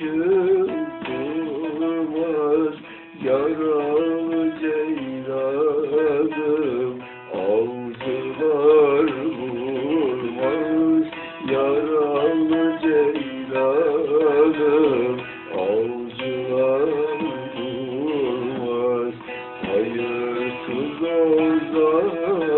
Durmaz Yaralı ceylanım Avcılar vurmaz Yaralı ceylanım Avcılar vurmaz Hayırsız ozanım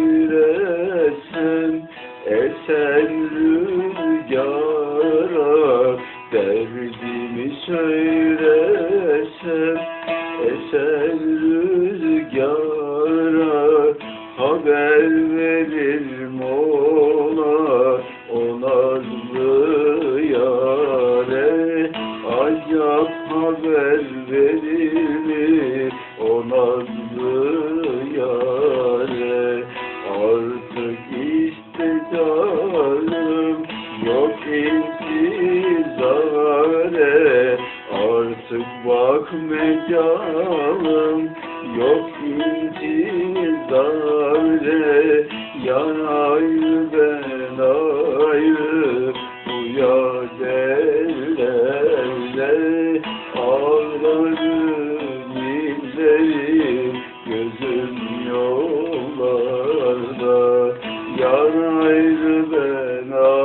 söylesem esen rüzgara Derdimi söylesem esen rüzgara Haber veririm ona, o nazlı yare Acap haber canım yok intizare Artık bak mekanım. Yok intizare Yanayı ben ayı bu yâdere no.